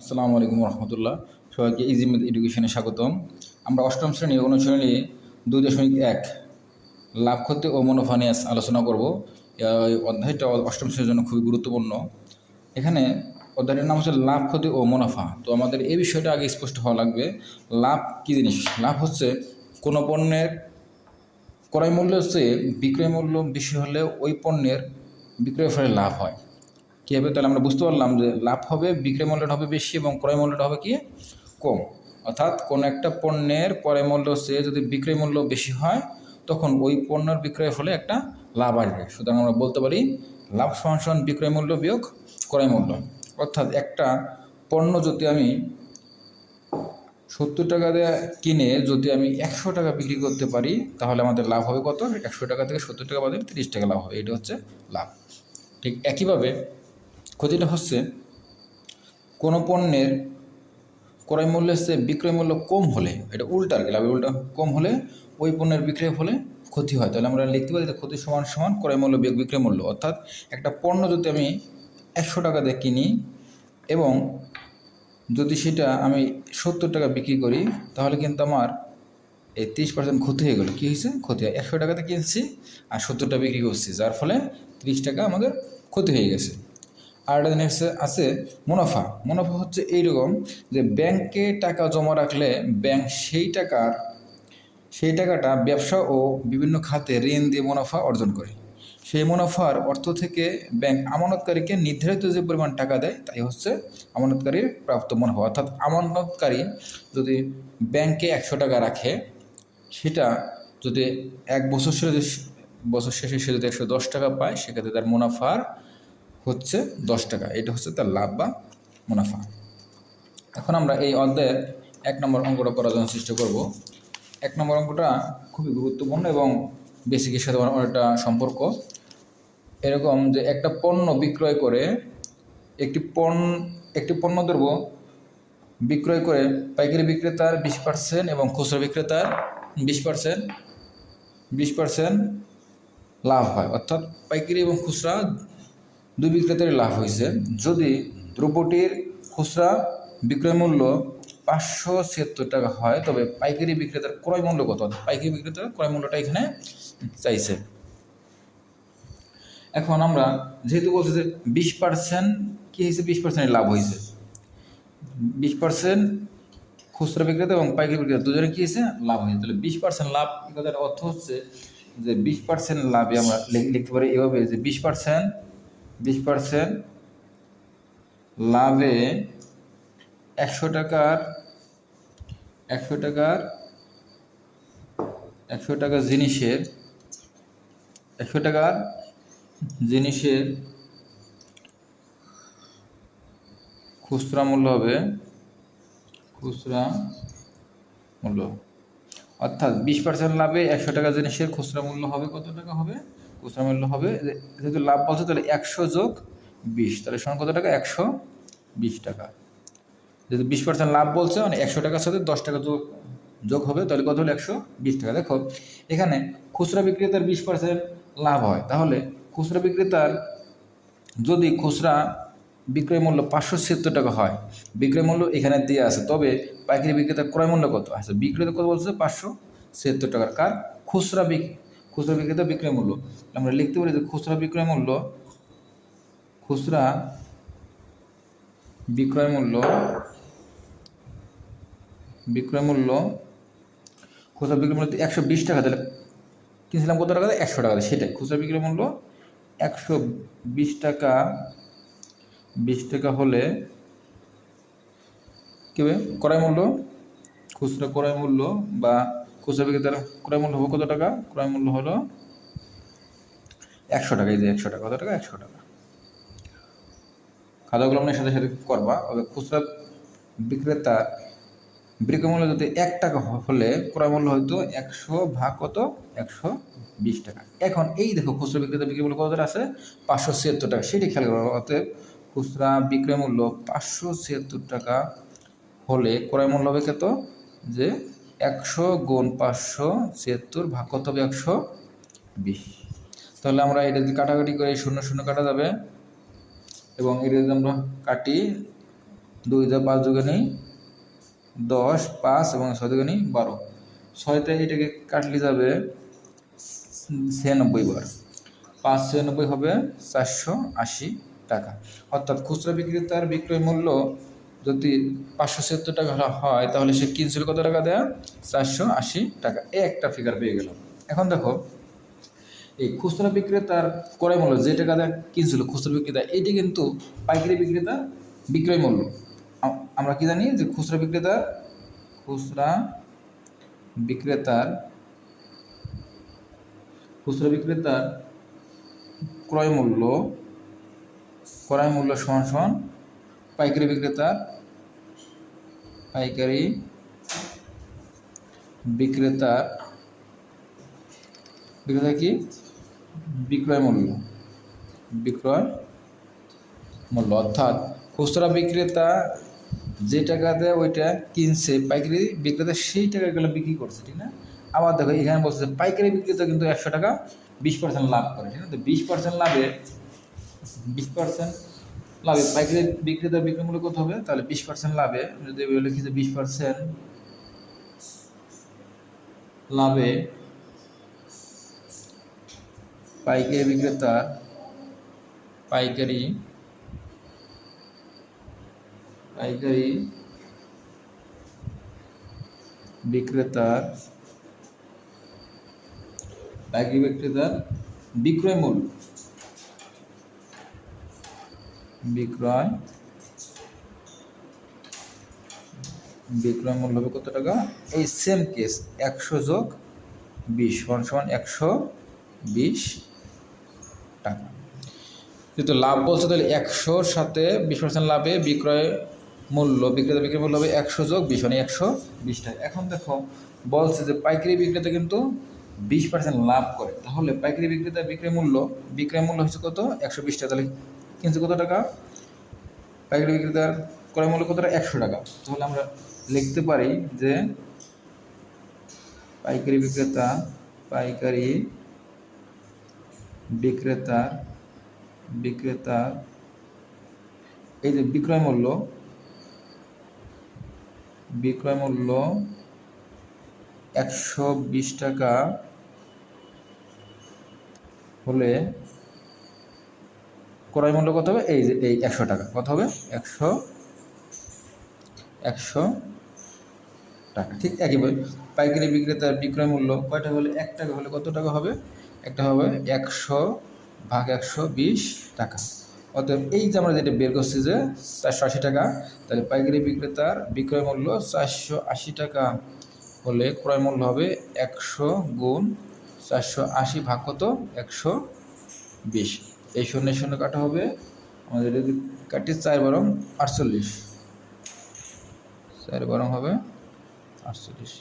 আসসালামু আলাইকুম রহমতুল্লাহ। সবাইকে ইজি মেথ এডুকেশনে স্বাগতম। আমরা অষ্টম শ্রেণির অনুশীলনী দুই দশমিক এক, লাভ ক্ষতি ও মুনাফা নিয়ে আলোচনা করব। অধ্যায়টা অষ্টম শ্রেণির জন্য খুবই গুরুত্বপূর্ণ। এখানে অধ্যায়টির নাম হচ্ছে লাভ ক্ষতি ও মুনাফা তো আমাদের এই বিষয়টা আগে স্পষ্ট হওয়া লাগবে। লাভ কী জিনিস? লাভ হচ্ছে কোনো পণ্যের ক্রয় মূল্য হচ্ছে বিক্রয় মূল্য বেশি হলে ওই পণ্যের বিক্রয় ফলে লাভ হয়। কীভাবে তাহলে আমরা বুঝতে পারলাম যে লাভ হবে, বিক্রয় মূল্যটা হবে বেশি এবং ক্রয় মূল্যটা হবে কি? কম। অর্থাৎ কোনো একটা পণ্যের ক্রয় মূল্য চেয়ে যদি বিক্রয় মূল্য বেশি হয়, তখন ওই পণ্যের বিক্রয়ের ফলে একটা লাভ আসবে। সুতরাং আমরা বলতে পারি লাভ সমান বিক্রয় মূল্য বিয়োগ ক্রয় মূল্য। অর্থাৎ একটা পণ্য যদি আমি সত্তর টাকা দিয়ে কিনে যদি আমি একশো টাকা বিক্রি করতে পারি, তাহলে আমাদের লাভ হবে কত? একশো টাকা থেকে সত্তর টাকা বাদে তিরিশ টাকা লাভ হবে। এটা হচ্ছে লাভ। ঠিক একইভাবে ক্ষতিটা হচ্ছে কোনো পণ্যের ক্রয় মূল্যের চেয়ে বিক্রয় মূল্য কম হলে, এটা উল্টা আর কি উল্টা কম হলে ওই পণ্যের বিক্রয় ফলে ক্ষতি হয়। তাহলে আমরা লিখতে পারি যে ক্ষতি সমান সমান ক্রয় মূল্য বিয়োগ বিক্রয় মূল্য। অর্থাৎ একটা পণ্য যদি আমি একশো টাকা দিয়ে কিনি এবং যদি সেটা আমি সত্তর টাকা বিক্রি করি, তাহলে কিন্তু আমার এই তিরিশ পার্সেন্ট ক্ষতি হয়ে গেলো। কী হয়েছে? ক্ষতি হয়। একশো টাকাতে কিনছি আর সত্তর টাকা বিক্রি করছি, যার ফলে তিরিশ টাকা আমাদের ক্ষতি হয়ে গেছে। আর একটা জিনিস আছে- মুনাফা। মুনাফা হচ্ছে এইরকম যে ব্যাংকে টাকা জমা রাখলে ব্যাংক সেই টাকার সেই টাকাটা ব্যবসা ও বিভিন্ন খাতে ঋণ দিয়ে মুনাফা অর্জন করে। সেই মুনাফার অর্থ থেকে ব্যাংক আমানতকারীকে নির্ধারিত যে পরিমাণ টাকা দেয়, তাই হচ্ছে আমানতকারীর প্রাপ্ত মুনাফা। অর্থাৎ আমানতকারী যদি ব্যাংকে একশো টাকা রাখে, সেটা যদি এক বছর শেষে বছর শেষে সে যদি একশো দশ টাকা পায়, সেক্ষেত্রে তার মুনাফার হচ্ছে দশ টাকা। এটা হচ্ছে তার লাভ বা মুনাফা। এখন আমরা এই অধ্যায়ের এক নম্বর অঙ্কটা করার জন্য চেষ্টা করব। এক নম্বর অঙ্কটা খুবই গুরুত্বপূর্ণ এবং বেসিকের সাথে অনেকটা সম্পর্ক। এরকম যে একটা পণ্য বিক্রয় করে, একটি পণ্য একটি পণ্য দ্রব্য বিক্রয় করে পাইকারি বিক্রেতার বিশ পার্সেন্ট এবং খুচরা বিক্রেতার বিশ পার্সেন্ট বিশ পার্সেন্ট লাভ হয়। অর্থাৎ পাইকারি এবং খুচরা দুই বিক্রেতারই লাভ হয়েছে। যদি দ্রব্যটির খুচরা বিক্রয় মূল্য পাঁচশো ছিয়াত্তর টাকা হয়, তবে পাইকারি বিক্রেতার ক্রয় মূল্য কত? পাইকারি বিক্রেতার ক্রয় মূল্যটা এখানে চাইছে। এখন আমরা যেহেতু বলছি যে বিশ পার্সেন্ট, কী হয়েছে? বিশ পার্সেন্টের লাভ হয়েছে। বিশ পার্সেন্ট খুচরা বিক্রেতা এবং পাইকারি বিক্রেতা দুজনে কী হয়েছে? লাভ হয়েছে। তাহলে বিশ পার্সেন্ট লাভ কথার অর্থ হচ্ছে যে বিশ পার্সেন্ট লাভে আমরা লিখ- লিখতে পারি এভাবে যে বিশ পার্সেন্ট বিশ পার্সেন্ট লাভে একশো টাকার একশো টাকার একশো টাকার জিনিসের, একশো টাকার জিনিসের খুচরা মূল্য হবে, খুচরা মূল্য। অর্থাৎ বিশ পার্সেন্ট লাভে একশো টাকা জিনিসের খুচরা মূল্য হবে কত টাকা হবে? খুচরা মূল্য হবে যেহেতু লাভ বলছে তাহলে একশো যোগ বিশ। তাহলে সমান কত টাকা? একশো বিশ টাকা। যেহেতু বিশ পার্সেন্ট লাভ বলছে মানে একশো টাকার সাথে দশ টাকা যোগ যোগ হবে তাহলে কত হলো? একশো বিশ টাকা। দেখো এখানে খুচরা বিক্রেতার বিশ পার্সেন্ট লাভ হয়। তাহলে খুচরা বিক্রেতার যদি খুচরা বিক্রয় মূল্য পাঁচশো ছিয়াত্তর টাকা হয় বিক্রয় মূল্য এখানে দিয়ে আছে তবে পাইকারি বিক্রেতার ক্রয় মূল্য কত? আছে বিক্রেতা কত বলছে? পাঁচশো ছিয়াত্তর টাকার। কার? খুচরা খুচরা বিক্রেতা বিক্রয় মূল্য। আমরা লিখতে পারি যে খুচরা বিক্রয় মূল্য, খুচরা বিক্রয় মূল্য বিক্রয় মূল্য, খুচরা বিক্রয় মূল্য একশো বিশ টাকা, তাহলে কিনছিলাম কত টাকা একশো টাকা সেটাই। খুচরা বিক্রয় মূল্য একশো বিশ টাকা বিশ টাকা হলে কী হবে? ক্রয় মূল্য, খুচরা ক্রয় মূল্য বা খুচরা বিক্রেতার ক্রয় মূল্য হবে কত টাকা? ক্রয় মূল্য হলো একশো টাকা। এই যে একশো টাকা, কত টাকা? একশো টাকা। খাতাগুলো আপনার সাথে সাথে করবা। তবে খুচরা বিক্রেতা বিক্রয় মূল্য যদি এক টাকা হলে ক্রয় মূল্য হয়তো একশো ভাগ কত? একশো বিশ টাকা। এখন এই দেখো, খুচরা বিক্রেতা বিক্রয় মূল্য কত আছে? পাঁচশো ছিয়াত্তর টাকা। সেটি খেয়াল করব অতএব খুচরা বিক্রয় মূল্য পাঁচশো ছিয়াত্তর টাকা হলে ক্রয় মূল্য হবে কত? যে একশো গুণ পাঁচশো ছিয়াত্তর ভাগ কত হবে একশো বিশ। তাহলে আমরা এটা যদি কাটাকাটি করে, শূন্য শূন্য কাটা যাবে। এবং এটা যদি আমরা কাটি, দুই দশ পাঁচ দুগে নেই দশ, পাঁচ এবং ছয় দুগে নেই বারো। ছয়তে এটাকে কাটলে যাবে ছিয়ানব্বই বার। পাঁচ ছিয়ানব্বই হবে চারশো আশি টাকা। অর্থাৎ খুচরা বিক্রেতার বিক্রয় মূল্য যদি পাঁচশো সত্তর টাকা হয়, তাহলে সে কিনছিল কত টাকা দেয়া? চারশো আশি টাকা। এই একটা ফিগার পেয়ে গেল এখন দেখো, এই খুচরা বিক্রেতার ক্রয় মূল্য, যে টাকা দেয় কিনছিল খুচরা বিক্রেতা, এটি কিন্তু পাইকারি বিক্রেতা বিক্রয় মূল্য। আমরা কি জানি যে খুচরা বিক্রেতার খুচরা বিক্রেতার খুচরা বিক্রেতার ক্রয় মূল্য ক্রয় মূল্য সমান সমান পাইকারি বিক্রেতার পাইকারি বিক্রেতা বিক্রেতা কি? বিক্রয় মূল্য। বিক্রয় মূল্য। অর্থাৎ খুচরা বিক্রেতা যে টাকাতে ওইটা কিনছে, পাইকারি বিক্রেতা সেই টাকাগুলো বিক্রি করছে, ঠিক না? আবার দেখো, এখানে বলছে পাইকারি বিক্রেতা কিন্তু একশো টাকা বিশ পার্সেন্ট লাভ করে, ঠিক না? তো বিশ পার্সেন্ট লাভে, বিশ পার্সেন্ট লাভে। পাইকারি বিক্রেতার বিক্রয় মূল্য কত হবে? তাহলে বিশ পার্সেন্ট লাভে। যদি লিখি যে বিশ পার্সেন্ট লাভে পাইকারি বিক্রেতা, পাইকারি পাইকারি বিক্রেতার পাইকারি বিক্রেতার বিক্রয় মূল্য বিক্রয়। বিক্রয় মূল্য হবে কত টাকা? এই সেম কেস একশো যোগ বিশ, সমান সমান একশো বিশ টাকা। যেহেতু লাভ বলছে তাহলে একশোর সাথে বিশ পার্সেন্ট লাভে বিক্রয় মূল্য, বিক্রেতা বিক্রয় মূল্য হবে একশো যোগ বিশ মানে একশো বিশ টাকা। এখন দেখো, বলছে যে পাইকারি বিক্রেতা কিন্তু বিশ পার্সেন্ট লাভ করে। তাহলে পাইকারি বিক্রেতা বিক্রয় মূল্য বিক্রয় মূল্য হচ্ছে কত? একশো বিশ টাকা। তাহলে কিনছে কত টাকা? পাইকারি বিক্রেতার ক্রয় মূল্য কত টাকা একশো টাকা। তাহলে আমরা লিখতে পারি যে পাইকারি বিক্রেতা, পাইকারি বিক্রেতার বিক্রেতার এই যে বিক্রয় মূল্য বিক্রয় মূল্য একশো বিশ টাকা হলে ক্রয় মূল্য কত হবে? এই যে, এই একশো টাকা। কত হবে? একশো একশো টাকা। ঠিক একইভাবে পাইকারি বিক্রেতার বিক্রয় মূল্য কয়টা হলে? এক টাকা হলে কত টাকা হবে? একটা হবে একশো ভাগ একশো বিশ টাকা। অতএব এই যে আমরা যেটা বের করছি যে চারশো আশি টাকা, তাহলে পাইকারি বিক্রেতার বিক্রয় মূল্য চারশো আশি টাকা হলে ক্রয় মূল্য হবে একশো গুণ চারশো আশি ভাগ কত? একশো বিশ। এই শূন্য শূন্য কাটা হবে। আমাদের যদি কাটি চার বরং আটচল্লিশ। চার বরং হবে আটচল্লিশ।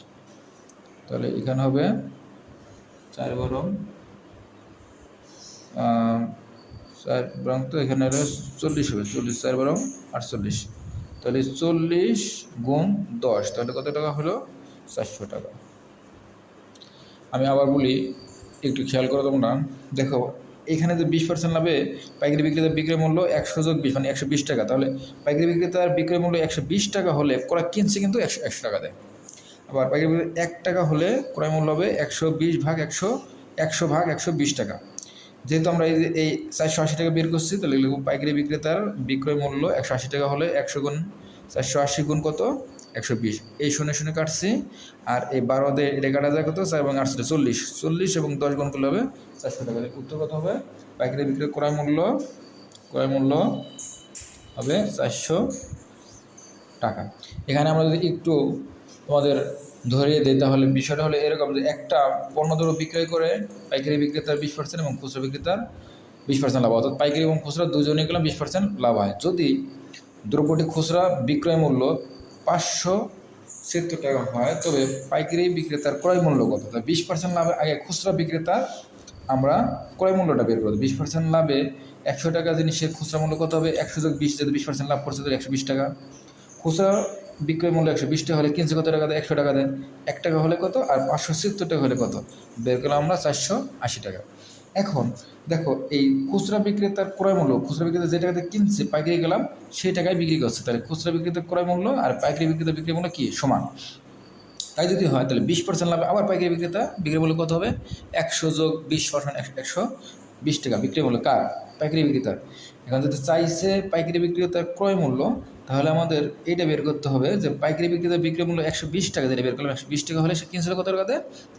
তাহলে এখানে হবে চার বরং চার বরং তো এখানে চল্লিশ হবে, চল্লিশ চার বরং আটচল্লিশ। তাহলে চল্লিশ গুণ দশ, তাহলে কত টাকা হলো? চারশো টাকা। আমি আবার বলি, একটু খেয়াল করো তোমরা, দেখো এখানে যে বিশ পার্সেন্ট লাভে পাইকারি বিক্রেতার বিক্রয় মূল্য একশো যোগ বিশ মানে একশো বিশ টাকা। তাহলে পাইকারি বিক্রেতার বিক্রয় মূল্য একশো বিশ টাকা হলে ক্রয় কিনছে কিন্তু একশো একশো টাকা দেয়। আবার পাইকারি বিক্রেতা এক টাকা হলে ক্রয় মূল্য হবে একশো বিশ ভাগ একশো একশো ভাগ একশো বিশ টাকা। যেহেতু আমরা এই যে, এই চারশো আশি টাকা বের করছি, তাহলে পাইকারি বিক্রেতার বিক্রয় মূল্য একশো আশি টাকা হলে একশো গুণ, চারশো আশি গুণ কত? একশো বিশ। এই শূন্য শূন্য কাটছি। আর এই বারো দিয়ে এটা কাটা যায় কত? চার এবং আটশো চল্লিশ। চল্লিশ এবং দশ গুণ করলে হবে চারশো টাকা। উত্তর কত হবে? পাইকারি বিক্রয় ক্রয় মূল্য ক্রয় মূল্য হবে চারশো টাকা। এখানে আমরা যদি একটু তোমাদের ধরিয়ে দিই, তাহলে বিষয়টা হলো এরকম যে একটা পণ্য দ্রব্য বিক্রয় করে, পাইকারি বিক্রেতার বিশ পার্সেন্ট এবং খুচরো বিক্রেতার বিশ পার্সেন্ট লাভ হয়। অর্থাৎ পাইকারি এবং খুচরা দুজনেই গেলাম বিশ পার্সেন্ট লাভ হয়। যদি দ্রব্যটি খুচরা বিক্রয় মূল্য পাঁচশো সত্তর টাকা হয়। তবে পাইকারি বিক্রেতার ক্রয় মূল্য কত? তা বিশ পার্সেন্ট লাভে আগে খুচরা বিক্রেতা, আমরা ক্রয় মূল্যটা বের করব বিশ পার্সেন্ট লাভে একশো টাকা জিনিসের খুচরা মূল্য কত হবে? একশো যোগ বিশ যদি বিশ পার্সেন্ট লাভ করছে, তাহলে একশো বিশ টাকা। খুচরা বিক্রয় মূল্য একশো বিশ টাকা হলে কিনছে কত টাকা? দেয় একশো টাকা দেয় এক টাকা হলে কত? আর পাঁচশো সত্তর টাকা হলে কত? বের করলাম আমরা চারশো আশি টাকা। এখন দেখো, এই খুচরা বিক্রেতার ক্রয় মূল্য, খুচরা বিক্রেতা যে টাকাতে কিনছে, পাইকারি গেলাম, সেই টাকায় বিক্রি করছে। তাহলে খুচরা বিক্রেতার ক্রয় মূল্য আর পাইকারি বিক্রেতা বিক্রি মূল্য কি? সমান। তাই যদি হয়, তাহলে বিশ পার্সেন্ট লাভে আবার পাইকারি বিক্রেতা বিক্রি মূল্য কত হবে? একশো যোগ বিশ পার্সেন্ট একশো বিশ টাকা। বিক্রি মূল্য কার? পাইকারি বিক্রেতার। এখন যদি চাইছে পাইকারি বিক্রেতার ক্রয় মূল্য, তাহলে আমাদের এইটা বের করতে হবে যে পাইকারি বিক্রেতার বিক্রি মূল্য একশো বিশ টাকা, যেটা বের করলাম একশো বিশ টাকা হলে সে কিনছিল কত টাকাতে?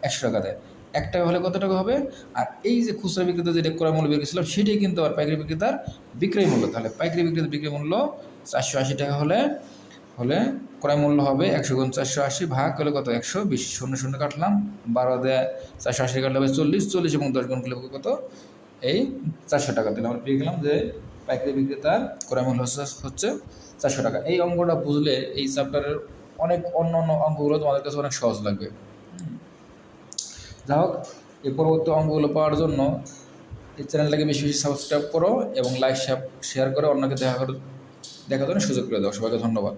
একশো টাকাতে। এক টাকা হলে কত টাকা হবে? আর এই যে খুচরা বিক্রেতা যেটা ক্রয় মূল্য বের করেছিলাম সেটাই কিন্তু আর পাইকারি বিক্রেতার বিক্রয় মূল্য। তাহলে পাইকারি বিক্রেতার বিক্রয় মূল্য চারশো আশি টাকা হলে হলে ক্রয় মূল্য হবে একশো গুণ চারশো আশি ভাগ হলে কত? একশো বিশ, শূন্য শূন্য কাটলাম। বারো দেয় চারশো আশি কাটলে হবে চল্লিশ চল্লিশ এবং দশ গুণ করলে কত? এই চারশো টাকা। দিলে আমরা পেয়ে গেলাম যে পাইকারি বিক্রেতার ক্রয় মূল্য হচ্ছে- হচ্ছে চারশো টাকা। এই অঙ্কটা বুঝলে এই চ্যাপ্টারের অনেক অন্য অন্য অঙ্কগুলো তোমাদের কাছে অনেক সহজ লাগবে। যাই হোক, এই পরবর্তী অঙ্গগুলো পাওয়ার জন্য এই চ্যানেলটাকে বেশি বেশি সাবস্ক্রাইব করো এবং লাইক শেয়ার করে অন্যকে দেখা করে দেখার জন্য সুযোগ করে দাও। সবাইকে ধন্যবাদ।